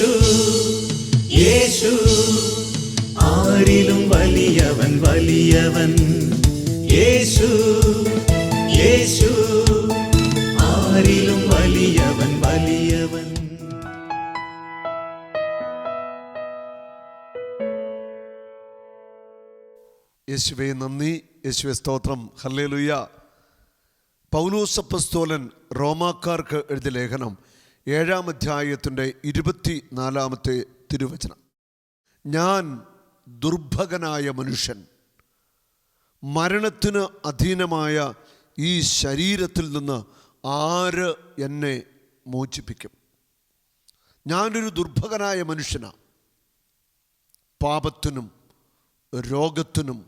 യേശു യേശു ആരിലും വലിയവൻ വലിയവൻ. യേശു യേശു ആരിലും വലിയവൻ വലിയവൻ. യേശുവെ നന്ദി. യേശുവെ സ്തോത്രം. ഹല്ലേലുയ്യ പൗലോസപ്പസ്തോലൻ റോമാക്കാർക്ക് എഴുതിയ ലേഖനം. ഏഴാം അധ്യായത്തിന്റെ ഇരുപത്തി നാലാമത്തെ തിരുവചനം. ഞാൻ ദുർഭകനായ മനുഷ്യൻ മരണത്തിന് അധീനമായ ഈ ശരീരത്തിൽ നിന്ന് ആര് എന്നെ മോചിപ്പിക്കും? ഞാനൊരു ദുർഭകനായ മനുഷ്യനാണ് പാപത്തിനും രോഗത്തിനും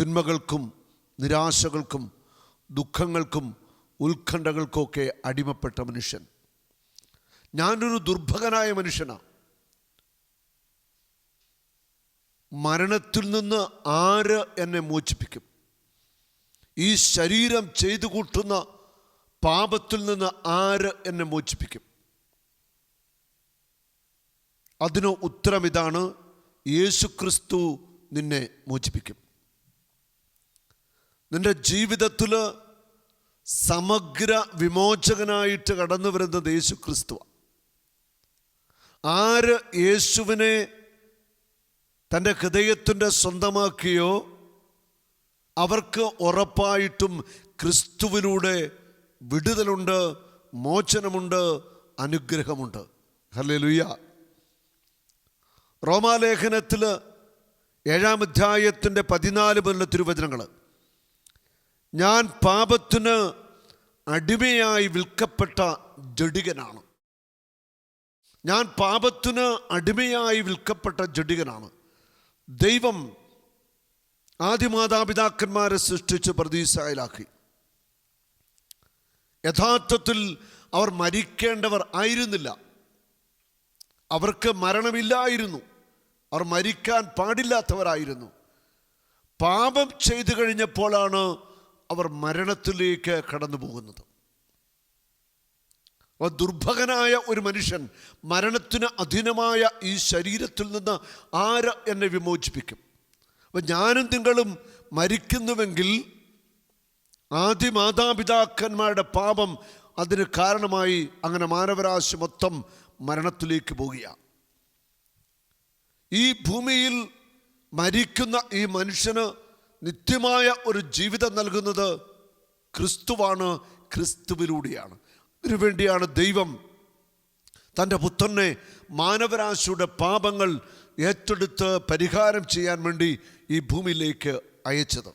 തിന്മകൾക്കും നിരാശകൾക്കും ദുഃഖങ്ങൾക്കും ഉത്കണ്ഠകൾക്കുമൊക്കെ അടിമപ്പെട്ട മനുഷ്യൻ. ഞാനൊരു ദുർഭകനായ മനുഷ്യനാണ് മരണത്തിൽ നിന്ന് ആര് എന്നെ മോചിപ്പിക്കും? ഈ ശരീരം ചെയ്തു കൂട്ടുന്ന പാപത്തിൽ നിന്ന് ആര് എന്നെ മോചിപ്പിക്കും? അതിന് ഉത്തരം ഇതാണ് യേശുക്രിസ്തു നിന്നെ മോചിപ്പിക്കും. നിന്റെ ജീവിതത്തിൽ സമഗ്ര വിമോചകനായിട്ട് കടന്നു വരുന്നത് യേശു ക്രിസ്തുവ ആര് യേശുവിനെ തന്റെ ഹൃദയത്തിന്റെ സ്വന്തമാക്കിയോ അവർക്ക് ഉറപ്പായിട്ടും ക്രിസ്തുവിലൂടെ വിടുതലുണ്ട് മോചനമുണ്ട് അനുഗ്രഹമുണ്ട്. ഹല്ലേ ലുയ്യ റോമാലേഖനത്തിൽ ഏഴാം അധ്യായത്തിന്റെ പതിനാല് മുതലുള്ള തിരുവചനങ്ങൾ. ഞാൻ പാപത്തിന് അടിമയായി വിൽക്കപ്പെട്ട ജഡികനാണ്. ഞാൻ പാപത്തിന് അടിമയായി വിൽക്കപ്പെട്ട ജഡികനാണ്. ദൈവം ആദിമാതാപിതാക്കന്മാരെ സൃഷ്ടിച്ച് പ്രതീസായിലാക്കി യഥാർത്ഥത്തിൽ അവർ മരിക്കേണ്ടവർ ആയിരുന്നില്ല. അവർക്ക് മരണമില്ലായിരുന്നു. അവർ മരിക്കാൻ പാടില്ലാത്തവരായിരുന്നു. പാപം ചെയ്തു കഴിഞ്ഞപ്പോഴാണ് അവർ മരണത്തിലേക്ക് കടന്നു പോകുന്നത് അപ്പോൾ ദുർഭകനായ ഒരു മനുഷ്യൻ മരണത്തിന് അധീനമായ ഈ ശരീരത്തിൽ നിന്ന് ആര് എന്നെ വിമോചിപ്പിക്കും? അപ്പം ഞാനും നിങ്ങളും മരിക്കുന്നുവെങ്കിൽ ആദ്യ മാതാപിതാക്കന്മാരുടെ പാപം അതിന് കാരണമായി അങ്ങനെ മാനവരാശി മൊത്തം മരണത്തിലേക്ക് പോവുകയാണ്. ഈ ഭൂമിയിൽ മരിക്കുന്ന ഈ മനുഷ്യന് നിത്യമായ ഒരു ജീവിതം നൽകുന്നത് ക്രിസ്തുവാണ് ക്രിസ്തുവിലൂടെയാണ്. അതിനുവേണ്ടിയാണ് ദൈവം തന്റെ പുത്രനെ മാനവരാശിയുടെ പാപങ്ങൾ ഏറ്റെടുത്ത് പരിഹാരം ചെയ്യാൻ വേണ്ടി ഈ ഭൂമിയിലേക്ക് അയച്ചത്.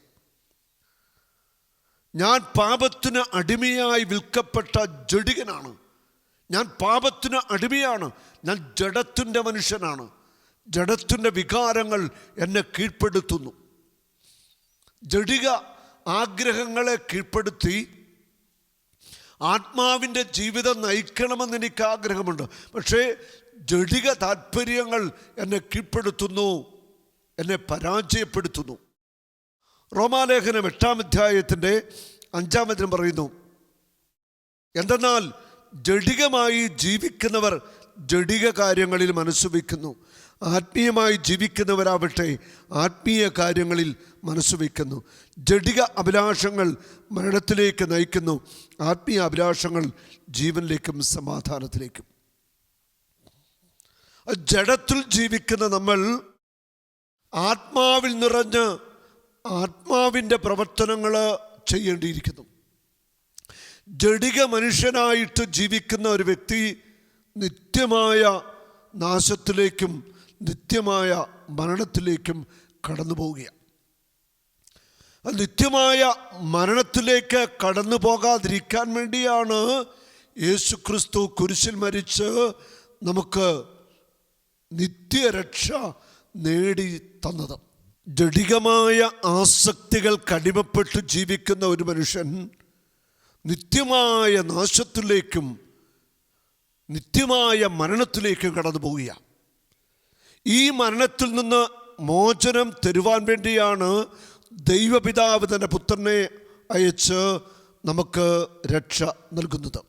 ഞാൻ പാപത്തിന് അടിമയായി വിൽക്കപ്പെട്ട ജഡികനാണ്. ഞാൻ പാപത്തിന് അടിമയാണ്. ഞാൻ ജഡത്തിന്റെ മനുഷ്യനാണ്. ജഡത്തിന്റെ വികാരങ്ങൾ എന്നെ കീഴ്പ്പെടുത്തുന്നു. ജഡിക ആഗ്രഹങ്ങളെ കീഴ്പ്പെടുത്തി ആത്മാവിന്റെ ജീവിതം നയിക്കണമെന്ന് എനിക്ക് ആഗ്രഹമുണ്ട്. പക്ഷേ ജടിക താല്പര്യങ്ങൾ എന്നെ കീഴ്പ്പെടുത്തുന്നു എന്നെ പരാജയപ്പെടുത്തുന്നു. റോമാലേഖനം എട്ടാം അധ്യായത്തിന്റെ അഞ്ചാമതിനും പറയുന്നു എന്തെന്നാൽ ജടികമായി ജീവിക്കുന്നവർ ജടിക കാര്യങ്ങളിൽ മനസ്സ് വയ്ക്കുന്നു ആത്മീയമായി ജീവിക്കുന്നവരാവട്ടെ ആത്മീയ കാര്യങ്ങളിൽ മനസ്സ് വയ്ക്കുന്നു. ജഡിക അഭിലാഷങ്ങൾ മരണത്തിലേക്ക് നയിക്കുന്നു. ആത്മീയ അഭിലാഷങ്ങൾ ജീവനിലേക്കും സമാധാനത്തിലേക്കും. ജഡത്തിൽ ജീവിക്കുന്ന നമ്മൾ ആത്മാവിൽ നിറഞ്ഞ് ആത്മാവിന്റെ പ്രവർത്തനങ്ങൾ ചെയ്യേണ്ടിയിരിക്കുന്നു. ജഡിക മനുഷ്യനായിട്ട് ജീവിക്കുന്ന ഒരു വ്യക്തി നിത്യമായ നാശത്തിലേക്കും നിത്യമായ മരണത്തിലേക്കും കടന്നു പോവുകയാണ്. നിത്യമായ മരണത്തിലേക്ക് കടന്നു പോകാതിരിക്കാൻ വേണ്ടിയാണ് യേശു ക്രിസ്തു കുരിശിൽ മരിച്ച് നമുക്ക് നിത്യരക്ഷ നേടി തന്നത്. ജഡികമായ ആസക്തികൾ കടിമപ്പെട്ട് ജീവിക്കുന്ന ഒരു മനുഷ്യൻ നിത്യമായ നാശത്തിലേക്കും നിത്യമായ മരണത്തിലേക്കും കടന്നു പോവുകയാണ്. ഈ മരണത്തിൽ നിന്ന് മോചനം തരുവാൻ വേണ്ടിയാണ് ദൈവപിതാവ് തന്റെ പുത്രനെ അയച്ച് നമുക്ക് രക്ഷ നൽകുന്നത്.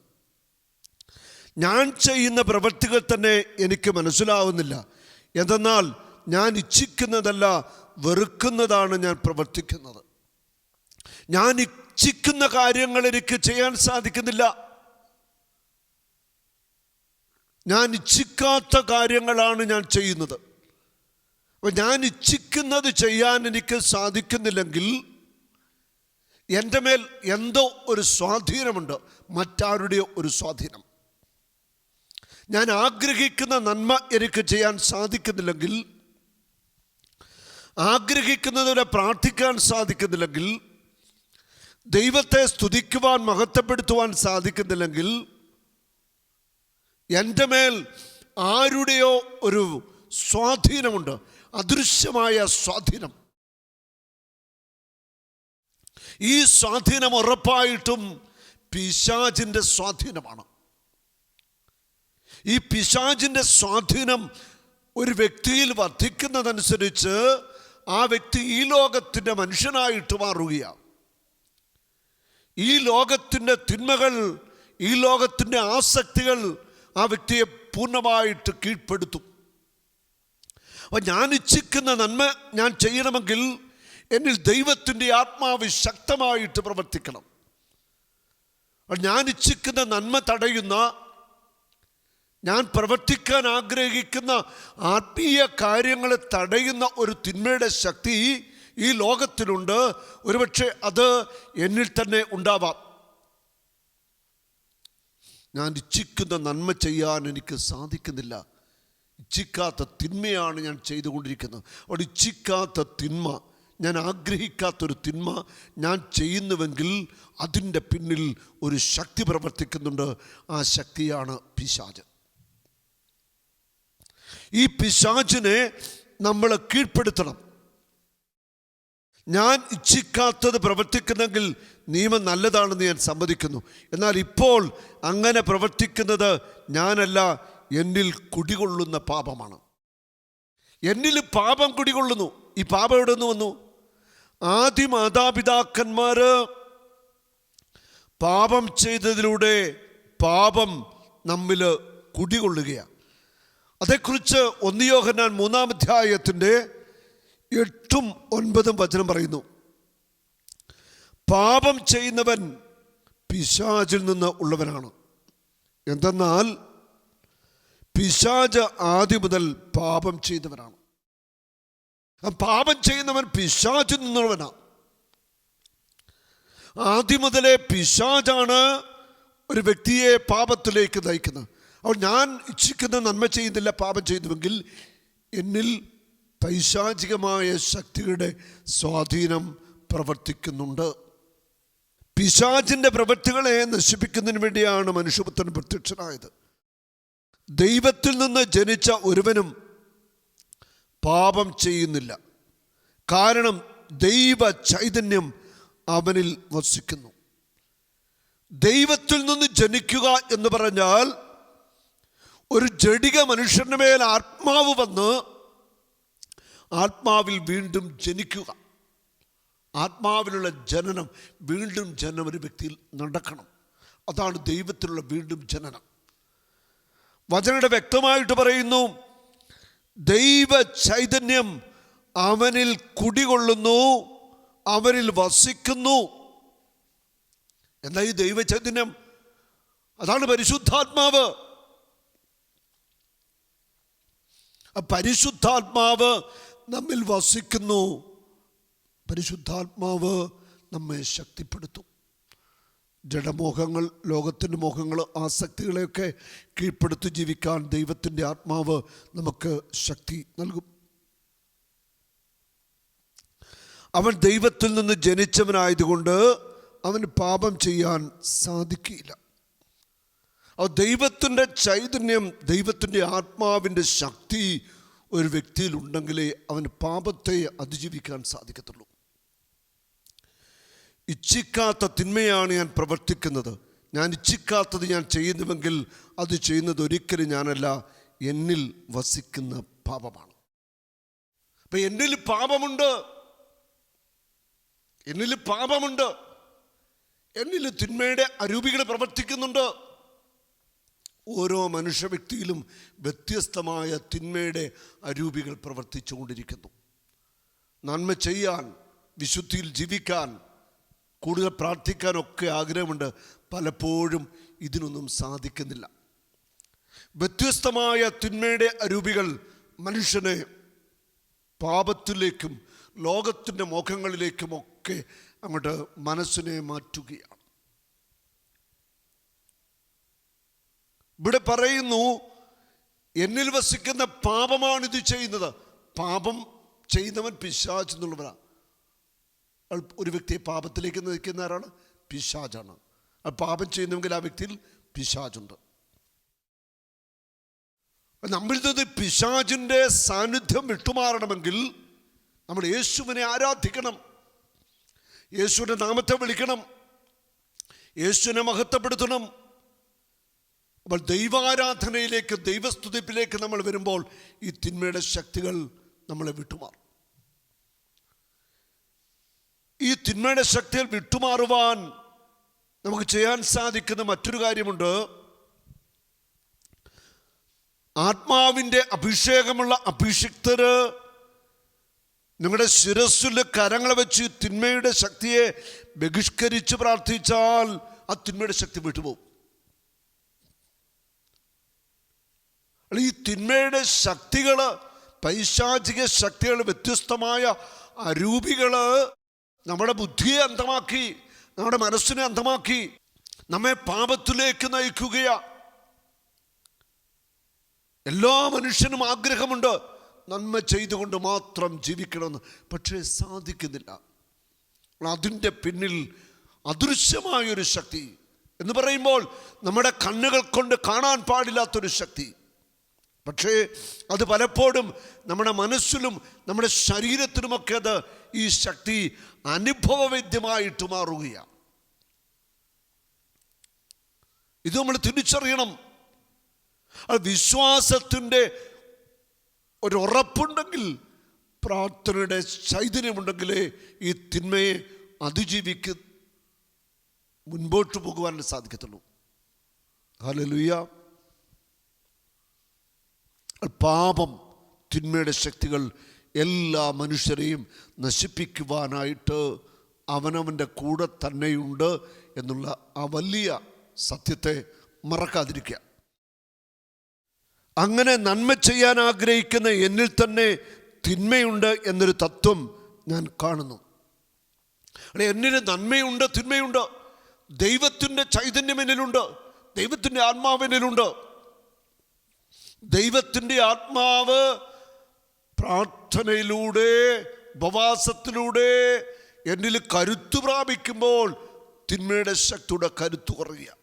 ഞാൻ ചെയ്യുന്ന പ്രവൃത്തികൾ തന്നെ എനിക്ക് മനസ്സിലാവുന്നില്ല. എന്തെന്നാൽ ഞാൻ ഇച്ഛിക്കുന്നതല്ല വെറുക്കുന്നതാണ് ഞാൻ പ്രവർത്തിക്കുന്നത്. ഞാൻ ഇച്ഛിക്കുന്ന കാര്യങ്ങൾ എനിക്ക് ചെയ്യാൻ സാധിക്കുന്നില്ല. ഞാൻ ഇച്ഛിക്കാത്ത കാര്യങ്ങളാണ് ഞാൻ ചെയ്യുന്നത്. അപ്പം ഞാൻ ഇച്ഛിക്കുന്നത് ചെയ്യാൻ എനിക്ക് സാധിക്കുന്നില്ലെങ്കിൽ എന്റെ മേൽ എന്തോ ഒരു സ്വാധീനമുണ്ട് മറ്റാരുടെയോ ഒരു സ്വാധീനം. ഞാൻ ആഗ്രഹിക്കുന്ന നന്മ എനിക്ക് ചെയ്യാൻ സാധിക്കുന്നില്ലെങ്കിൽ ആഗ്രഹിക്കുന്നതിനെ പ്രാർത്ഥിക്കാൻ സാധിക്കുന്നില്ലെങ്കിൽ ദൈവത്തെ സ്തുതിക്കുവാൻ മഹത്വപ്പെടുത്തുവാൻ സാധിക്കുന്നില്ലെങ്കിൽ എന്റെ മേൽ ആരുടെയോ ഒരു സ്വാധീനമുണ്ട്. അദൃശ്യമായ സ്വാധീനം. ഈ സ്വാധീനം ഉറപ്പായിട്ടും പിശാചിന്റെ സ്വാധീനമാണ്. ഈ പിശാചിന്റെ സ്വാധീനം ഒരു വ്യക്തിയിൽ വർദ്ധിക്കുന്നതനുസരിച്ച് ആ വ്യക്തി ഈ ലോകത്തിന്റെ മനുഷ്യനായിട്ട് മാറുകയാണ്. ഈ ലോകത്തിന്റെ തിന്മകൾ ഈ ലോകത്തിന്റെ ആസക്തികൾ ആ വ്യക്തിയെ പൂർണമായിട്ട് കീഴ്പ്പെടുത്തും. അപ്പം ഞാൻ ഇച്ഛിക്കുന്ന നന്മ ഞാൻ ചെയ്യണമെങ്കിൽ എന്നിൽ ദൈവത്തിന്റെ ആത്മാവ് ശക്തമായിട്ട് പ്രവർത്തിക്കണം. ഞാൻ ഇച്ഛിക്കുന്ന നന്മ തടയുന്ന ഞാൻ പ്രവർത്തിക്കാൻ ആഗ്രഹിക്കുന്ന ആത്മീയ കാര്യങ്ങളെ തടയുന്ന ഒരു തിന്മയുടെ ശക്തി ഈ ലോകത്തിലുണ്ട്. ഒരുപക്ഷെ അത് എന്നിൽ തന്നെ ഉണ്ടാവാം. ഞാൻ ഇച്ഛിക്കുന്ന നന്മ ചെയ്യാൻ എനിക്ക് സാധിക്കുന്നില്ല. ഇച്ഛിക്കാത്ത തിന്മയാണ് ഞാൻ ചെയ്തുകൊണ്ടിരിക്കുന്നത്. അവിടെ ഇച്ഛിക്കാത്ത തിന്മ ഞാൻ ആഗ്രഹിക്കാത്തൊരു തിന്മ ഞാൻ ചെയ്യുന്നുവെങ്കിൽ അതിന്റെ പിന്നിൽ ഒരു ശക്തി പ്രവർത്തിക്കുന്നുണ്ട്. ആ ശക്തിയാണ് പിശാജ് ഈ പിശാജിനെ നമ്മൾ കീഴ്പ്പെടുത്തണം. ഞാൻ ഇച്ഛിക്കാത്തത് പ്രവർത്തിക്കുന്നെങ്കിൽ നിയമം നല്ലതാണെന്ന് ഞാൻ സമ്മതിക്കുന്നു. എന്നാൽ ഇപ്പോൾ അങ്ങനെ പ്രവർത്തിക്കുന്നത് ഞാനല്ല എന്നിൽ കുടികൊള്ളുന്ന പാപമാണ്. എന്നിൽ പാപം കുടികൊള്ളുന്നു. ഈ പാപം എവിടെ നിന്ന് വന്നു? ആദ്യ മാതാപിതാക്കന്മാർ പാപം ചെയ്തതിലൂടെ പാപം നമ്മിൽ കുടികൊള്ളുകയാണ്. അതേക്കുറിച്ച് ഒന്നിയോഹനാൻ മൂന്നാം അധ്യായത്തിന്റെ എട്ടും ഒൻപതും വചനം പറയുന്നു. പാപം ചെയ്യുന്നവൻ പിശാചിൽ നിന്ന് ഉള്ളവനാണ്. എന്തെന്നാൽ പിശാജ് ആദ്യം മുതൽ പാപം ചെയ്തവനാണ് പാപം ചെയ്യുന്നവൻ പിശാചിൽ നിന്നുള്ളവനാണ് ആദ്യം മുതലേ പിശാജാണ് ഒരു വ്യക്തിയെ പാപത്തിലേക്ക് നയിക്കുന്നത്. അപ്പോൾ ഞാൻ ഇച്ഛിക്കുന്ന നന്മ ചെയ്യുന്നില്ല പാപം ചെയ്തുവെങ്കിൽ എന്നിൽ പൈശാചികമായ ശക്തികളുടെ സ്വാധീനം പ്രവർത്തിക്കുന്നുണ്ട്. പിശാചിന്റെ പ്രവൃത്തികളെ നശിപ്പിക്കുന്നതിന് വേണ്ടിയാണ് മനുഷ്യപുത്രൻ പ്രത്യക്ഷനായത്. ദൈവത്തിൽ നിന്ന് ജനിച്ച ഒരുവനും പാപം ചെയ്യുന്നില്ല. കാരണം ദൈവ ചൈതന്യം അവനിൽ വസിക്കുന്നു. ദൈവത്തിൽ നിന്ന് ജനിക്കുക എന്ന് പറഞ്ഞാൽ ഒരു ജഡിക മനുഷ്യന് മേൽ ആത്മാവ് വന്ന് ആത്മാവിൽ വീണ്ടും ജനിക്കുക. ആത്മാവിലുള്ള ജനനം വീണ്ടും ജനനം ഒരു വ്യക്തിയിൽ നടക്കണം. അതാണ് ദൈവത്തിലുള്ള വീണ്ടും ജനനം. വചനയുടെ വ്യക്തമായിട്ട് പറയുന്നു ദൈവ ചൈതന്യം അവനിൽ കുടികൊള്ളുന്നു അവനിൽ വസിക്കുന്നു. എന്നാൽ ഈ ദൈവ ചൈതന്യം? അതാണ് പരിശുദ്ധാത്മാവ്. പരിശുദ്ധാത്മാവ് നമ്മിൽ വസിക്കുന്നു. പരിശുദ്ധാത്മാവ് നമ്മെ ശക്തിപ്പെടുത്തും. ജഡമോഹങ്ങൾ ലോകത്തിന്റെ മോഹങ്ങൾ ആസക്തികളെയൊക്കെ കീഴ്പ്പെടുത്തി ജീവിക്കാൻ ദൈവത്തിന്റെ ആത്മാവ് നമുക്ക് ശക്തി നൽകും. അവൻ ദൈവത്തിൽ നിന്ന് ജനിച്ചവനായതുകൊണ്ട് അവന് പാപം ചെയ്യാൻ സാധിക്കില്ല. അവ ദൈവത്തിന്റെ ചൈതന്യം ദൈവത്തിന്റെ ആത്മാവിന്റെ ശക്തി ഒരു വ്യക്തിയിൽ ഉണ്ടെങ്കിലേ അവന് പാപത്തെ അതിജീവിക്കാൻ സാധിക്കത്തുള്ളൂ. ഇച്ഛിക്കാത്ത തിന്മയാണ് ഞാൻ പ്രവർത്തിക്കുന്നത്. ഞാൻ ഇച്ഛിക്കാത്തത് ഞാൻ ചെയ്യുന്നുവെങ്കിൽ അത് ചെയ്യുന്നത് ഒരിക്കലും ഞാനല്ല. എന്നിൽ വസിക്കുന്ന പാപമാണ്. അപ്പം എന്നിൽ പാപമുണ്ട്. എന്നിൽ പാപമുണ്ട്. എന്നിൽ തിന്മയുടെ അരൂപികൾ പ്രവർത്തിക്കുന്നുണ്ട്. ഓരോ മനുഷ്യ വ്യക്തിയിലും വ്യത്യസ്തമായ തിന്മയുടെ അരൂപികൾ പ്രവർത്തിച്ചുകൊണ്ടിരിക്കുന്നു. നന്മ ചെയ്യാൻ വിശുദ്ധിയിൽ ജീവിക്കാൻ കൂടുതൽ പ്രാർത്ഥിക്കാനൊക്കെ ആഗ്രഹമുണ്ട്. പലപ്പോഴും ഇതിനൊന്നും സാധിക്കുന്നില്ല. വ്യത്യസ്തമായ തിന്മയുടെ അരൂപികൾ മനുഷ്യനെ പാപത്തിലേക്കും ലോകത്തിന്റെ മുഖങ്ങളിലേക്കുമൊക്കെ അങ്ങോട്ട് മനസ്സിനെ മാറ്റുകയാണ്. ഇവിടെ പറയുന്നു എന്നിൽ വസിക്കുന്ന പാപമാണ് ഇത് ചെയ്യുന്നത്. പാപം ചെയ്യുന്നവൻ പിശാജ് എന്നുള്ളവരാണ് ഒരു വ്യക്തിയെ പാപത്തിലേക്ക് നയിക്കുന്ന ആരാണ്? പിശാജാണ് ആ പാപം ചെയ്യുന്നുവെങ്കിൽ ആ വ്യക്തിയിൽ പിശാജുണ്ട് നമ്മിൽ നിന്ന് പിശാജിന്റെ സാന്നിധ്യം വിട്ടുമാറണമെങ്കിൽ നമ്മൾ യേശുവിനെ ആരാധിക്കണം. യേശുവിന്റെ നാമത്തെ വിളിക്കണം. യേശുവിനെ മഹത്വപ്പെടുത്തണം. അപ്പോൾ ദൈവാരാധനയിലേക്ക് ദൈവസ്തുതിപ്പിലേക്ക് നമ്മൾ വരുമ്പോൾ ഈ തിന്മയുടെ ശക്തികൾ നമ്മളെ വിട്ടുമാറും. ഈ തിന്മയുടെ ശക്തികൾ വിട്ടുമാറുവാൻ നമുക്ക് ചെയ്യാൻ സാധിക്കുന്ന മറ്റൊരു കാര്യമുണ്ട്. ആത്മാവിന്റെ അഭിഷേകമുള്ള അഭിഷിക്തര് നിങ്ങളുടെ ശിരസ്സിൽ കരങ്ങൾ വെച്ച് തിന്മയുടെ ശക്തിയെ ബഹിഷ്കരിച്ച് പ്രാർത്ഥിച്ചാൽ ആ തിന്മയുടെ ശക്തി വിട്ടുപോകും. ഈ തിന്മയുടെ ശക്തികൾ പൈശാചിക ശക്തികൾ വ്യത്യസ്തമായ അരൂപികൾ നമ്മുടെ ബുദ്ധിയെ അന്ധമാക്കി നമ്മുടെ മനസ്സിനെ അന്ധമാക്കി നമ്മെ പാപത്തിലേക്ക് നയിക്കുകയാ. എല്ലാ മനുഷ്യനും ആഗ്രഹമുണ്ട് നന്മ ചെയ്തുകൊണ്ട് മാത്രം ജീവിക്കണമെന്ന് പക്ഷേ സാധിക്കുന്നില്ല. അതിന്റെ പിന്നിൽ അദൃശ്യമായൊരു ശക്തി എന്ന് പറയുമ്പോൾ നമ്മുടെ കണ്ണുകൾ കൊണ്ട് കാണാൻ പാടില്ലാത്തൊരു ശക്തി. പക്ഷേ അത് പലപ്പോഴും നമ്മുടെ മനസ്സിലും നമ്മുടെ ശരീരത്തിലുമൊക്കെ അത് ഈ ശക്തി അനുഭവവേദ്യമായിട്ട് മാറുകയാണ്. ഇത് നമ്മൾ തിരിച്ചറിയണം. അത് വിശ്വാസത്തിന്റെ ഒരു ഉറപ്പുണ്ടെങ്കിൽ പ്രാർത്ഥനയുടെ ചൈതന്യമുണ്ടെങ്കിലേ ഈ തിന്മയെ അതിജീവിക്ക് മുൻപോട്ട് പോകുവാൻ സാധിക്കത്തുള്ളൂ. ഹലോ ഹലലുയ്യ പാപം തിന്മയുടെ ശക്തികൾ എല്ലാ മനുഷ്യരെയും നശിപ്പിക്കുവാനായിട്ട് അവനവന്റെ കൂടെ തന്നെയുണ്ട് എന്നുള്ള ആ വലിയ സത്യത്തെ മറക്കാതിരിക്കുക. അങ്ങനെ നന്മ ചെയ്യാൻ ആഗ്രഹിക്കുന്ന എന്നിൽ തന്നെ തിന്മയുണ്ട് എന്നൊരു തത്വം ഞാൻ കാണുന്നു. എന്നിൽ നന്മയുണ്ട് തിന്മയുണ്ട് ദൈവത്തിന്റെ ചൈതന്യം എന്നിലുണ്ട് ദൈവത്തിന്റെ ആത്മാവ് എന്നിലുണ്ട്. ദൈവത്തിന്റെ ആത്മാവ് പ്രാർത്ഥനയിലൂടെ ഉപവാസത്തിലൂടെ എന്നിൽ കരുത്തു പ്രാപിക്കുമ്പോൾ തിന്മയുടെ ശക്തിയുടെ കരുത്തു കുറയുക.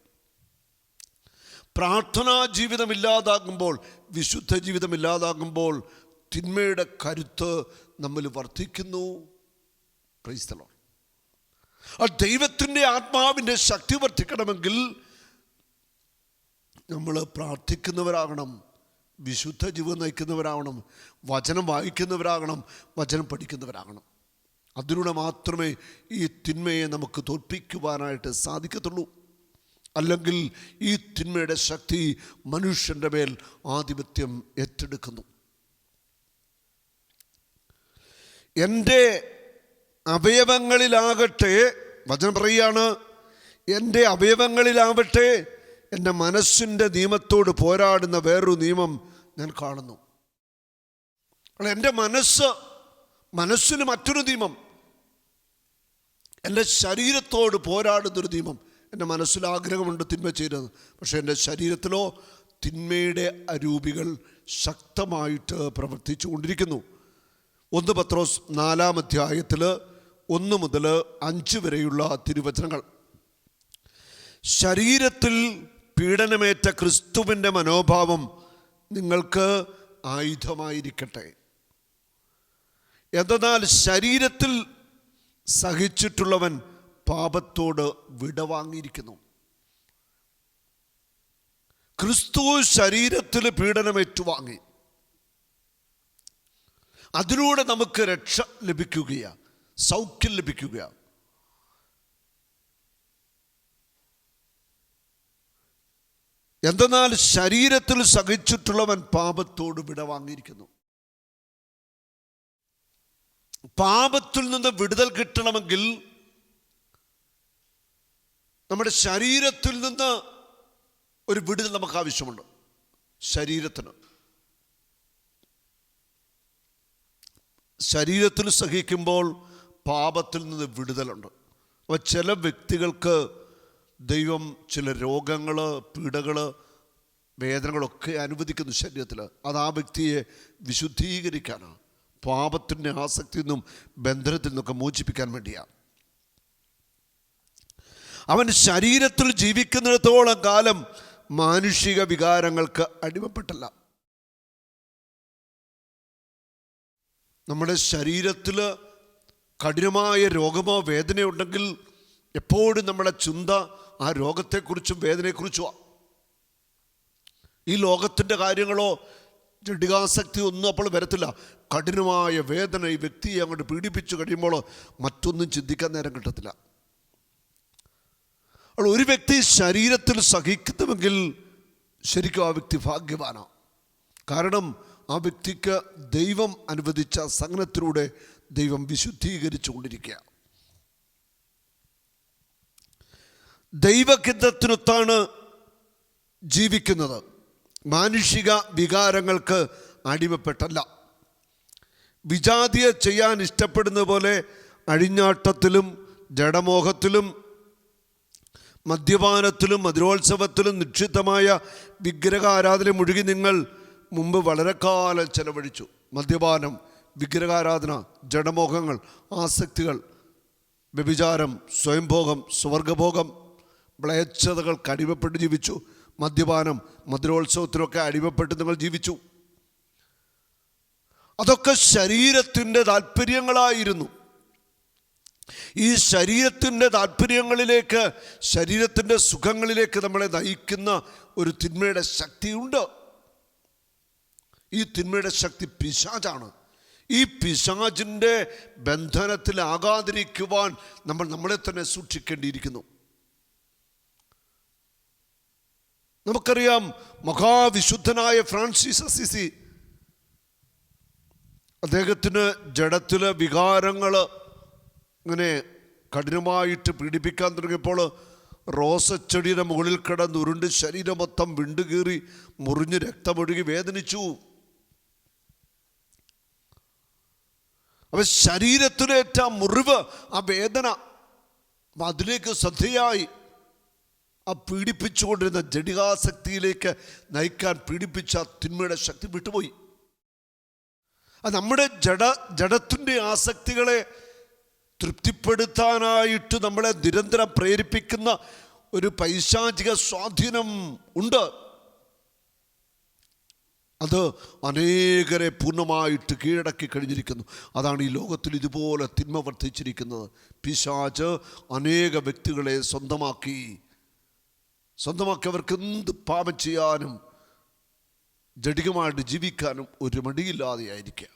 പ്രാർത്ഥനാ ജീവിതം ഇല്ലാതാകുമ്പോൾ വിശുദ്ധ ജീവിതം ഇല്ലാതാകുമ്പോൾ തിന്മയുടെ കരുത്ത് നമ്മൾ വർദ്ധിക്കുന്നു. ക്രൈസ്തലോ ആ ദൈവത്തിന്റെ ആത്മാവിന്റെ ശക്തി വർദ്ധിക്കണമെങ്കിൽ നമ്മൾ പ്രാർത്ഥിക്കുന്നവരാകണം. വിശുദ്ധ ജീവൻ നയിക്കുന്നവരാകണം വചനം വായിക്കുന്നവരാകണം വചനം പഠിക്കുന്നവരാകണം. അതിലൂടെ മാത്രമേ ഈ തിന്മയെ നമുക്ക് തോൽപ്പിക്കുവാനായിട്ട് സാധിക്കത്തുള്ളൂ. അല്ലെങ്കിൽ ഈ തിന്മയുടെ ശക്തി മനുഷ്യന്റെ മേൽ ആധിപത്യം ഏറ്റെടുക്കുന്നു. എന്റെ അവയവങ്ങളിലാകട്ടെ വചനം പറയുകയാണ് എന്റെ അവയവങ്ങളിലാവട്ടെ എന്റെ മനസ്സിന്റെ നിയമത്തോട് പോരാടുന്ന വേറൊരു നിയമം ഞാൻ കാണുന്നു. എന്റെ മനസ്സ് മനസ്സിന് മറ്റൊരു ദീപം എന്റെ ശരീരത്തോട് പോരാടുന്നൊരു ദീപം എന്റെ മനസ്സിൽ ആഗ്രഹമുണ്ട് തിന്മ ചെയ്തത്. പക്ഷേ എന്റെ ശരീരത്തിലോ തിന്മയുടെ അരൂപികൾ ശക്തമായിട്ട് പ്രവർത്തിച്ചു കൊണ്ടിരിക്കുന്നു. ഒന്ന് പത്രോസ് നാലാം അധ്യായത്തിൽ ഒന്ന് മുതൽ അഞ്ച് വരെയുള്ള തിരുവചനങ്ങൾ. ശരീരത്തിൽ പീഡനമേറ്റ ക്രിസ്തുവിന്റെ മനോഭാവം നിങ്ങൾക്ക് ആയുധമായിരിക്കട്ടെ. എന്തെന്നാൽ ശരീരത്തിൽ സഹിച്ചിട്ടുള്ളവൻ പാപത്തോട് വിടവാങ്ങിയിരിക്കുന്നു. ക്രിസ്തു ശരീരത്തിൽ പീഡനമേറ്റുവാങ്ങി. അതിലൂടെ നമുക്ക് രക്ഷ ലഭിക്കുകയാണ് സൗഖ്യം ലഭിക്കുകയാണ് എന്തെന്നാൽ ശരീരത്തിൽ സഹിച്ചിട്ടുള്ളവൻ പാപത്തോട് വിടവാങ്ങിയിരിക്കുന്നു പാപത്തിൽ നിന്ന് വിടുതൽ കിട്ടണമെങ്കിൽ നമ്മുടെ ശരീരത്തിൽ നിന്ന് ഒരു വിടുതൽ നമുക്ക് ആവശ്യമുണ്ട്. ശരീരത്തിന്. ശരീരത്തിൽ സഹിക്കുമ്പോൾ പാപത്തിൽ നിന്ന് വിടുതലുണ്ട്. അപ്പോൾ ചില വ്യക്തികൾക്ക് ദൈവം ചില രോഗങ്ങൾ പീഡകൾ വേദനകളൊക്കെ അനുവദിക്കുന്നു ശരീരത്തിൽ അത് ആ വ്യക്തിയെ വിശുദ്ധീകരിക്കാനാണ്. പാപത്തിന്റെ ആസക്തിയിൽ നിന്നും ബന്ധനത്തിൽ നിന്നൊക്കെ മോചിപ്പിക്കാൻ വേണ്ടിയാണ് അവൻ ശരീരത്തിൽ ജീവിക്കുന്നിടത്തോളം കാലം മാനുഷിക വികാരങ്ങൾക്ക് അടിമപ്പെട്ടല്ല. നമ്മുടെ ശരീരത്തിൽ കഠിനമായ രോഗമോ വേദനയുണ്ടെങ്കിൽ എപ്പോഴും നമ്മുടെ ചിന്ത ആ രോഗത്തെക്കുറിച്ചും വേദനയെക്കുറിച്ചുമാണ് ഈ ലോകത്തിന്റെ കാര്യങ്ങളോ ജഡികാസക്തി ഒന്നും അപ്പോൾ വരത്തില്ല. കഠിനമായ വേദന ഈ വ്യക്തിയെ അങ്ങോട്ട് പീഡിപ്പിച്ചു കഴിയുമ്പോൾ മറ്റൊന്നും ചിന്തിക്കാൻ നേരം കിട്ടത്തില്ല. അപ്പോൾ ഒരു വ്യക്തി ശരീരത്തിൽ സഹിക്കുന്നുവെങ്കിൽ ശരിക്കും ആ വ്യക്തി ഭാഗ്യവാനാണ് കാരണം ആ വ്യക്തിക്ക് ദൈവം അനുവദിച്ച സഹനത്തിലൂടെ ദൈവം വിശുദ്ധീകരിച്ചു കൊണ്ടിരിക്കുക ദൈവഹിതത്തിനൊത്താണ് ജീവിക്കുന്നത്. മാനുഷിക വികാരങ്ങൾക്ക് അടിമപ്പെട്ടല്ല. വിജാതിയെ ചെയ്യാൻ ഇഷ്ടപ്പെടുന്ന പോലെ അഴിഞ്ഞാട്ടത്തിലും ജഡമോഹത്തിലും മദ്യപാനത്തിലും മധുരോത്സവത്തിലും നിക്ഷിപ്തമായ വിഗ്രഹാരാധന മുഴുകി നിങ്ങൾ മുമ്പ് വളരെ കാലം ചെലവഴിച്ചു. മദ്യപാനം വിഗ്രഹാരാധന ജഡമോഹങ്ങൾ ആസക്തികൾ വ്യഭിചാരം സ്വയംഭോഗം സ്വർഗഭോഗം മ്ലേച്ഛതകൾക്ക് അടിമപ്പെട്ട് ജീവിച്ചു. മദ്യപാനം മധുരോത്സവത്തിനൊക്കെ അടിമപ്പെട്ട് നിങ്ങൾ ജീവിച്ചു. അതൊക്കെ ശരീരത്തിന്റെ താല്പര്യങ്ങളായിരുന്നു. ഈ ശരീരത്തിന്റെ താല്പര്യങ്ങളിലേക്ക് ശരീരത്തിന്റെ സുഖങ്ങളിലേക്ക് നമ്മളെ നയിക്കുന്ന ഒരു തിന്മയുടെ ശക്തിയുണ്ട്. ഈ തിന്മയുടെ ശക്തി പിശാചാണ്. ഈ പിശാചിന്റെ ബന്ധനത്തിലാകാതിരിക്കുവാൻ നമ്മൾ നമ്മളെ തന്നെ സൂക്ഷിക്കേണ്ടിയിരിക്കുന്നു. നമുക്കറിയാം മഹാവിശുദ്ധനായ ഫ്രാൻസിസ് അസിസി അദ്ദേഹത്തിന് ജഡത്തിലെ വികാരങ്ങൾ ഇങ്ങനെ കഠിനമായിട്ട് പീഡിപ്പിക്കാൻ തുടങ്ങിയപ്പോൾ റോസച്ചെടിയുടെ മുകളിൽ കിടന്ന് ഉരുണ്ട് ശരീരം മൊത്തം വിണ്ടുകീറി മുറിഞ്ഞ് രക്തമൊഴുകി വേദനിച്ചു. അപ്പൊ ശരീരത്തിലേറ്റ ആ മുറിവ് ആ വേദന അതിലേക്ക് ശ്രദ്ധയായി. ആ പീഡിപ്പിച്ചുകൊണ്ടിരുന്ന ജഡികാസക്തിയിലേക്ക് നയിക്കാൻ പീഡിപ്പിച്ച തിന്മയുടെ ശക്തി വിട്ടുപോയി. അത് നമ്മുടെ ജഡ ജഡത്തിന്റെ ആസക്തികളെ തൃപ്തിപ്പെടുത്താനായിട്ട് നമ്മളെ നിരന്തരം പ്രേരിപ്പിക്കുന്ന ഒരു പൈശാചിക സ്വാധീനം ഉണ്ട്. അത് അനേകരെ പൂർണമായിട്ട് കീഴടക്കി കഴിഞ്ഞിരിക്കുന്നു. അതാണ് ഈ ലോകത്തിൽ ഇതുപോലെ തിന്മ വർദ്ധിച്ചിരിക്കുന്നത്. പിശാച് അനേക വ്യക്തികളെ സ്വന്തമാക്കി. സ്വന്തമാക്കി അവർക്ക് എന്ത് പാപം ചെയ്യാനും ജടികമായിട്ട് ജീവിക്കാനും ഒരു മടിയില്ലാതെയായിരിക്കുക.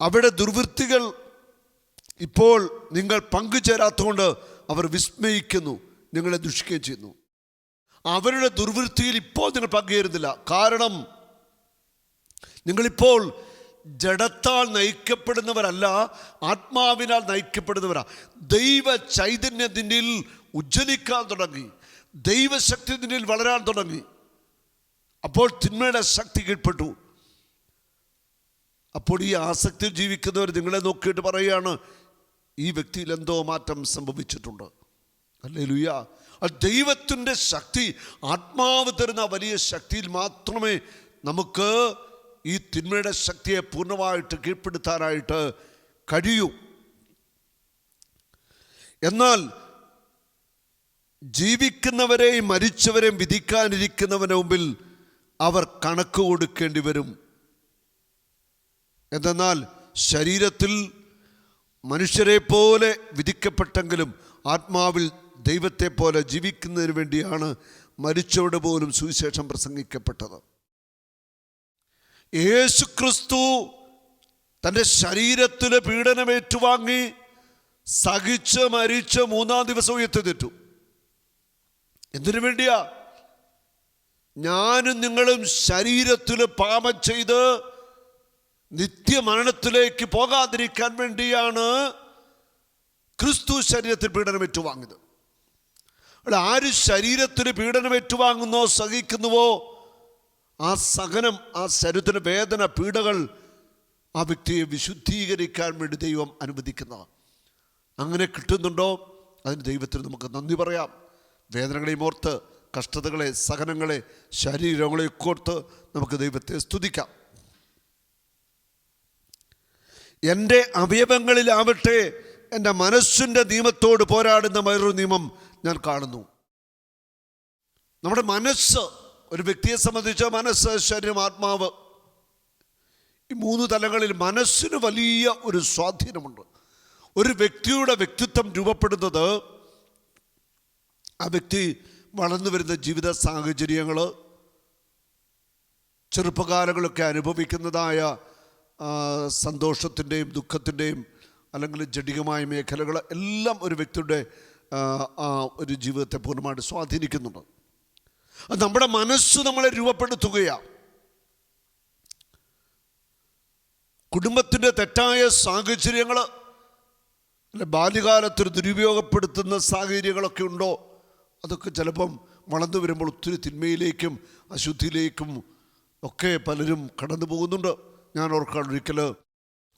അവിടെ ദുർവൃത്തികൾ ഇപ്പോൾ നിങ്ങൾ പങ്കുചേരാത്തതുകൊണ്ട് അവർ വിസ്മയിക്കുന്നു നിങ്ങളെ ദുഷിക്കുകയും ചെയ്യുന്നു. അവരുടെ ദുർവൃത്തിയിൽ ഇപ്പോൾ നിങ്ങൾ പങ്കുചേരുന്നില്ല. കാരണം നിങ്ങളിപ്പോൾ ജഡത്താൽ നയിക്കപ്പെടുന്നവരല്ല ആത്മാവിനാൽ നയിക്കപ്പെടുന്നവരാ. ദൈവ ചൈതന്യത്തിന്റെ ഉജ്ജ്വലിക്കാൻ തുടങ്ങി. ദൈവശക്തി നിന്നിൽ വളരാൻ തുടങ്ങി. അപ്പോൾ തിന്മയുടെ ശക്തി കീഴ്പ്പെട്ടു. അപ്പോൾ ഈ ആസക്തി ജീവിക്കുന്നവർ നിങ്ങളെ നോക്കിയിട്ട് പറയുകയാണ് ഈ വ്യക്തിയിൽ എന്തോ മാറ്റം സംഭവിച്ചിട്ടുണ്ട്. അല്ലേ ലുയ ദൈവത്തിന്റെ ശക്തി ആത്മാവ് തരുന്ന വലിയ ശക്തിയിൽ മാത്രമേ നമുക്ക് ഈ തിന്മയുടെ ശക്തിയെ പൂർണമായിട്ട് കീഴ്പ്പെടുത്താനായിട്ട് കഴിയൂ. എന്നാൽ ജീവിക്കുന്നവരെയും മരിച്ചവരെയും വിധിക്കാനിരിക്കുന്നവന് മുമ്പിൽ അവർ കണക്ക് കൊടുക്കേണ്ടി വരും. എന്തെന്നാൽ ശരീരത്തിൽ മനുഷ്യരെ പോലെ വിധിക്കപ്പെട്ടെങ്കിലും ആത്മാവിൽ ദൈവത്തെ പോലെ ജീവിക്കുന്നതിന് വേണ്ടിയാണ് മരിച്ചവരുടെ പോലും സുവിശേഷം പ്രസംഗിക്കപ്പെട്ടത്. യേശു ക്രിസ്തു തന്റെ ശരീരത്തിലെ പീഡനമേറ്റുവാങ്ങി സഹിച്ച് മരിച്ച് മൂന്നാം ദിവസം ഉയർത്തിട്ടു എന്തിനു വേണ്ടിയാ? ഞാനും നിങ്ങളും ശരീരത്തിൽ പാപം ചെയ്ത് നിത്യമരണത്തിലേക്ക് പോകാതിരിക്കാൻ വേണ്ടിയാണ് ക്രിസ്തു ശരീരത്തിൽ പീഡനം ഏറ്റുവാങ്ങിയത്. അവിടെ ആര് ശരീരത്തിൽ പീഡനം ഏറ്റുവാങ്ങുന്നോ സഹിക്കുന്നുവോ ആ സഹനം ആ ശരീരത്തിന് വേദന പീഡകൾ ആ വ്യക്തിയെ വിശുദ്ധീകരിക്കാൻ വേണ്ടി ദൈവം അനുവദിക്കുന്നതാണ്. അങ്ങനെ കിട്ടുന്നുണ്ടോ? അതിന് ദൈവത്തിന് നമുക്ക് നന്ദി പറയാം. വേദനകളെയും ഓർത്ത് കഷ്ടതകളെ സഹനങ്ങളെ ശരീരങ്ങളെ ഓർത്ത് നമുക്ക് ദൈവത്തെ സ്തുതിക്കാം. എന്റെ അവയവങ്ങളിലാവട്ടെ എന്റെ മനസ്സിന്റെ നിയമത്തോട് പോരാടുന്ന വേറൊരു നിയമം ഞാൻ കാണുന്നു. നമ്മുടെ മനസ്സ് ഒരു വ്യക്തിയെ സംബന്ധിച്ച മനസ്സ് ശരീരം ആത്മാവ് ഈ മൂന്ന് തലങ്ങളിൽ മനസ്സിന് വലിയ ഒരു സ്വാധീനമുണ്ട്. ഒരു വ്യക്തിയുടെ വ്യക്തിത്വം രൂപപ്പെടുന്നത് ആ വ്യക്തി വളർന്നു വരുന്ന ജീവിത സാഹചര്യങ്ങൾ ചെറുപ്പകാലങ്ങളൊക്കെ അനുഭവിക്കുന്നതായ സന്തോഷത്തിന്റെയും ദുഃഖത്തിന്റെയും അല്ലെങ്കിൽ ജടികമായ മേഖലകൾ എല്ലാം ഒരു വ്യക്തിയുടെ ഒരു ജീവിതത്തെ പൂർണമായിട്ട് സ്വാധീനിക്കുന്നുണ്ട്. അത് നമ്മുടെ മനസ്സ് നമ്മളെ രൂപപ്പെടുത്തുകയാണ് കുടുംബത്തിന്റെ തെറ്റായ സാഹചര്യങ്ങൾ അല്ലെ ബാല്യകാലത്തൊരു ദുരുപയോഗപ്പെടുത്തുന്ന സാഹചര്യങ്ങളൊക്കെ ഉണ്ടോ? അതൊക്കെ ചിലപ്പം വളർന്നു വരുമ്പോൾ ഒത്തിരി തിന്മയിലേക്കും അശുദ്ധിയിലേക്കും ഒക്കെ പലരും കടന്നു പോകുന്നുണ്ട്. ഞാൻ ഓർക്കാൻ ഒരിക്കൽ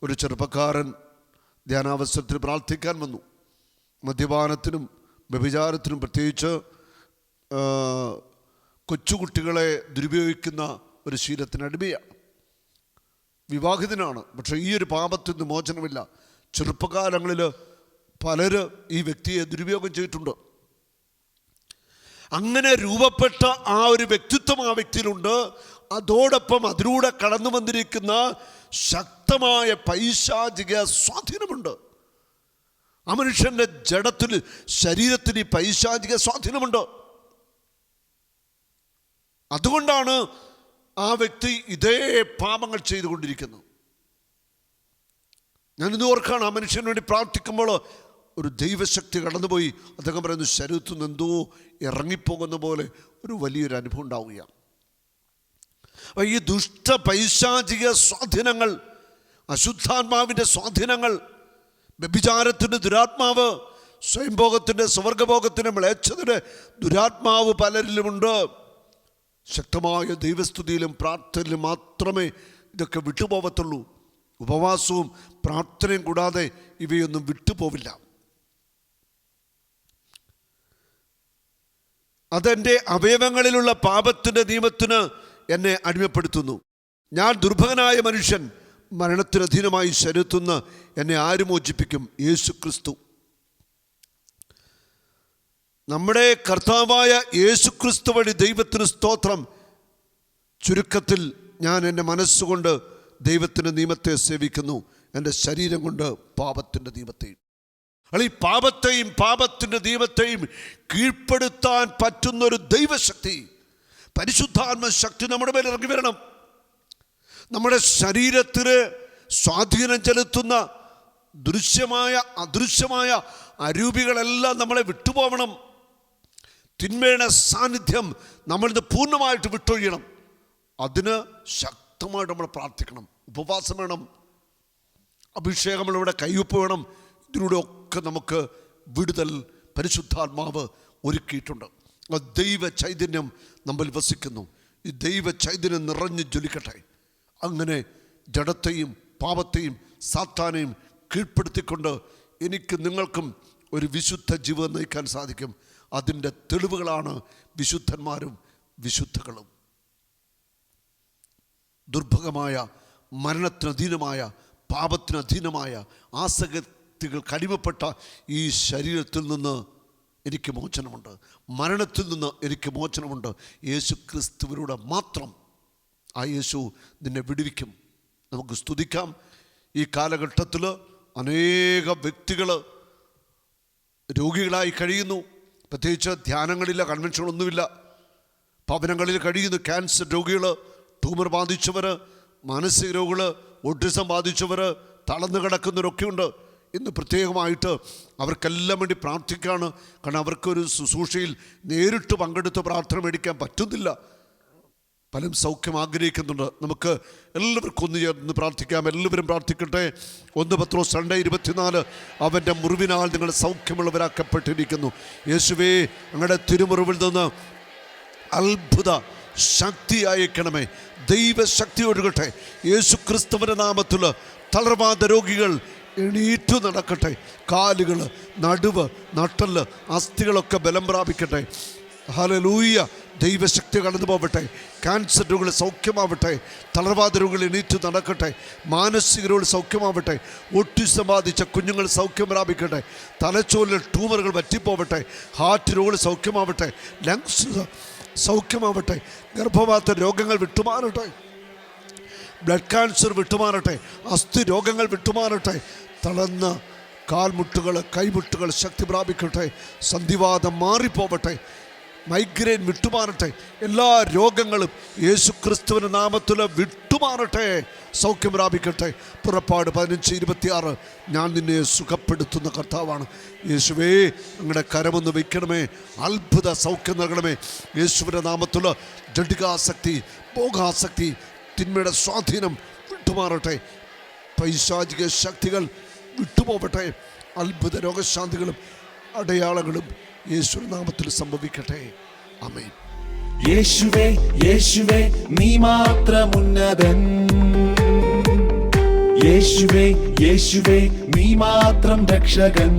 ഒരു ചെറുപ്പക്കാരൻ ധ്യാനാവസരത്തിൽ പ്രാർത്ഥിക്കാൻ വന്നു. മദ്യപാനത്തിനും വ്യഭിചാരത്തിനും പ്രത്യേകിച്ച് കൊച്ചുകുട്ടികളെ ദുരുപയോഗിക്കുന്ന ഒരു ശീലത്തിന് അടിമയാണ് വിവാഹിതനാണ്. പക്ഷേ ഈ ഒരു പാപത്തിൽ നിന്ന് മോചനമില്ല. ചെറുപ്പകാലങ്ങളിൽ പലര് ഈ വ്യക്തിയെ ദുരുപയോഗം ചെയ്തിട്ടുണ്ട്. അങ്ങനെ രൂപപ്പെട്ട ആ ഒരു വ്യക്തിത്വം ആ വ്യക്തിയിലുണ്ട്. അതോടൊപ്പം അതിലൂടെ കടന്നു വന്നിരിക്കുന്ന ശക്തമായ പൈശാചിക സ്വാധീനമുണ്ട്. ആ മനുഷ്യന്റെ ജഡത്തിൽ ശരീരത്തിന് പൈശാചിക സ്വാധീനമുണ്ട്. അതുകൊണ്ടാണ് ആ വ്യക്തി ഇതേ പാപങ്ങൾ ചെയ്തുകൊണ്ടിരിക്കുന്നത്. ഞാനിത് ഓർക്കാണ് ആ മനുഷ്യന് വേണ്ടി പ്രാർത്ഥിക്കുമ്പോൾ ഒരു ദൈവശക്തി കടന്നുപോയി. അദ്ദേഹം പറയുന്നു ശരീരത്തു നിന്ന് എന്തോ ഇറങ്ങിപ്പോകുന്ന പോലെ ഒരു വലിയൊരു അനുഭവം ഉണ്ടാവുകയാണ്. അപ്പോൾ ഈ ദുഷ്ട പൈശാചിക സ്വാധീനങ്ങൾ അശുദ്ധാത്മാവിന്റെ സ്വാധീനങ്ങൾ വ്യഭിചാരത്തിന്റെ ദുരാത്മാവ് സ്വയംഭോഗത്തിന്റെ സ്വർഗഭോഗത്തിന്റെ മ്ലേച്ഛത്തിന്റെ ദുരാത്മാവ് പലരിലുമുണ്ട്. ശക്തമായ ദൈവസ്തുതിയിലും പ്രാർത്ഥനയിലും മാത്രമേ ഇതൊക്കെ വിട്ടുപോകത്തുള്ളൂ ഉപവാസവും പ്രാർത്ഥനയും കൂടാതെ ഇവയൊന്നും വിട്ടുപോവില്ല. അതെന്റെ അവയവങ്ങളിലുള്ള പാപത്തിന്റെ നിയമത്തിന് എന്നെ അടിമപ്പെടുത്തുന്നു. ഞാൻ ദുർഭകനായ മനുഷ്യൻ മരണത്തിനധീനമായി ശരുത്തുന്ന എന്നെ ആര് മോചിപ്പിക്കും യേശു ക്രിസ്തു. നമ്മുടെ കർത്താവായ യേശു ക്രിസ്തു വഴി ദൈവത്തിന് സ്തോത്രം. ചുരുക്കത്തിൽ ഞാൻ എന്റെ മനസ്സുകൊണ്ട് ദൈവത്തിന്റെ നിയമത്തെ സേവിക്കുന്നു. എന്റെ ശരീരം കൊണ്ട് പാപത്തിന്റെ നിയമത്തെയും ഈ പാപത്തെയും പാപത്തിന്റെ ദൈവത്തെയും കീഴ്പ്പെടുത്താൻ പറ്റുന്ന ഒരു ദൈവശക്തി. പരിശുദ്ധാത്മ ശക്തി നമ്മുടെ മേൽ ഇറങ്ങി വരണം. നമ്മുടെ ശരീരത്തിന് സ്വാധീനം ചെലുത്തുന്ന ദൃശ്യമായ അദൃശ്യമായ അരൂപികളെല്ലാം നമ്മളെ വിട്ടുപോകണം തിന്മയുടെ സാന്നിധ്യം നമ്മളിൽ നിന്ന് പൂർണമായിട്ട് വിട്ടൊഴിയണം. അതിന് ശക്തമായിട്ട് നമ്മൾ പ്രാർത്ഥിക്കണം. ഉപവാസം വേണം. അഭിഷേകം ഇവിടെ കയ്യൊപ്പ് വേണം. ഇതിലൂടെ ഒക്കെ നമുക്ക് വിടുതൽ പരിശുദ്ധാത്മാവ് ഒരുക്കിയിട്ടുണ്ട്. ആ ദൈവ ചൈതന്യം നമ്മൾ വസിക്കുന്നു ഈ ദൈവ ചൈതന്യം നിറഞ്ഞു ജ്വലിക്കട്ടെ. അങ്ങനെ ജഡത്തെയും പാപത്തെയും സാത്താനെയും കീഴ്പ്പെടുത്തിക്കൊണ്ട് എനിക്ക് നിങ്ങൾക്കും ഒരു വിശുദ്ധ ജീവിതം നയിക്കാൻ സാധിക്കും. അതിന്റെ തെളിവുകളാണ് വിശുദ്ധന്മാരും വിശുദ്ധകളും. ദുർഭഗമായ മരണത്തിനധീനമായ പാപത്തിനധീനമായ പാപത്തിന് ആസക്തികൾ കടിമപ്പെട്ട ഈ ശരീരത്തിൽ നിന്ന് എനിക്ക് മോചനമുണ്ട്. മരണത്തിൽ നിന്ന് എനിക്ക് മോചനമുണ്ട്. യേശു ക്രിസ്തുവിലൂടെ മാത്രം ആ യേശു നിന്നെ വിടുവിക്കും. നമുക്ക് സ്തുതിക്കാം. ഈ കാലഘട്ടത്തിൽ അനേക വ്യക്തികൾ രോഗികളായി കഴിയുന്നു. പ്രത്യേകിച്ച് ധ്യാനങ്ങളില്ല കൺവെൻഷനൊന്നുമില്ല. ഭവനങ്ങളിൽ കഴിയുന്നു. ക്യാൻസർ രോഗികൾ ട്യൂമർ ബാധിച്ചവർ മാനസിക രോഗികൾ ഒട്ടിസം ബാധിച്ചവർ തളർന്നു കിടക്കുന്നവരൊക്കെ ഉണ്ട് ഇന്ന് പ്രത്യേകമായിട്ട് അവർക്കെല്ലാം വേണ്ടി പ്രാർത്ഥിക്കുകയാണ്. കാരണം അവർക്കൊരു ശുശ്രൂഷയിൽ നേരിട്ട് പങ്കെടുത്ത് പ്രാർത്ഥന മേടിക്കാൻ പറ്റുന്നില്ല. പലരും സൗഖ്യം ആഗ്രഹിക്കുന്നുണ്ട്. നമുക്ക് എല്ലാവർക്കും ഒന്ന് ചേർന്ന് പ്രാർത്ഥിക്കാം. എല്ലാവരും പ്രാർത്ഥിക്കട്ടെ. ഒന്ന് പത്രോസ് രണ്ട് ഇരുപത്തിനാല്. അവന്റെ മുറിവിനാൽ നിങ്ങൾ സൗഖ്യമുള്ളവരാക്കപ്പെട്ടിരിക്കുന്നു. യേശുവേ ഞങ്ങളുടെ തിരുമുറിവിൽ നിന്ന് അത്ഭുത ശക്തി അയക്കണമേ. ദൈവശക്തി ഒഴുകട്ടെ. യേശു ക്രിസ്തുവിന്റെ നാമത്തിൽ തളർവാദ രോഗികൾ എണീറ്റു നടക്കട്ടെ. കാലുകൾ നടുവ് നട്ടൽ അസ്ഥികളൊക്കെ ബലം പ്രാപിക്കട്ടെ. ഹലലൂയ ദൈവശക്തി കടന്നു പോവട്ടെ. ക്യാൻസർ രോഗികൾ സൗഖ്യമാവട്ടെ. തളർവാദ രോഗികൾ എണീറ്റ് നടക്കട്ടെ. മാനസിക രോഗികൾ സൗഖ്യമാവട്ടെ. ഒട്ടിസം ബാധിച്ച കുഞ്ഞുങ്ങൾ സൗഖ്യം പ്രാപിക്കട്ടെ. തലച്ചോറിൽ ട്യൂമറുകൾ വറ്റിപ്പോവട്ടെ. ഹാർട്ട് രോഗികൾ സൗഖ്യമാവട്ടെ. ലങ്സ് സൗഖ്യമാവട്ടെ. ഗർഭപാത്ര രോഗങ്ങൾ വിട്ടുമാറട്ടെ. Blood cancer വിട്ടുമാറട്ടെ. അസ്ഥി രോഗങ്ങൾ വിട്ടുമാറട്ടെ. തളർന്ന കാൽമുട്ടുകൾ കൈമുട്ടുകൾ ശക്തി പ്രാപിക്കട്ടെ സന്ധിവാദം മാറിപ്പോവട്ടെ. മൈഗ്രെയിൻ വിട്ടുമാറട്ടെ. എല്ലാ രോഗങ്ങളും യേശു ക്രിസ്തുവിന്റെ നാമത്തിൽ വിട്ടുമാറട്ടെ. സൗഖ്യം പ്രാപിക്കട്ടെ. പുറപ്പാട് പതിനഞ്ച് ഇരുപത്തിയാറ്. ഞാൻ നിന്നെ സുഖപ്പെടുത്തുന്ന കർത്താവാണ്. യേശുവേ നിങ്ങളുടെ കരമൊന്ന് വയ്ക്കണമേ. അത്ഭുത സൗഖ്യം നൽകണമേ. യേശുവിന്റെ നാമത്തിൽ ജഡികാസക്തി ഭോഗാസക്തി തിന്മയുടെ സ്വാധീനം വിട്ടുമാറട്ടെ. പൈശാചിക ശക്തികൾ വിട്ടുപോകട്ടെ. അത്ഭുത രോഗശാന്തികളും അടയാളങ്ങളും യേശു നാമത്തിൽ സംഭവിക്കട്ടെ. അമേൻ യേശുവേ യേശുവേ നീ മാത്രം ഉന്നതൻ യേശുവേ യേശുവേ നീ മാത്രം രക്ഷകൻ.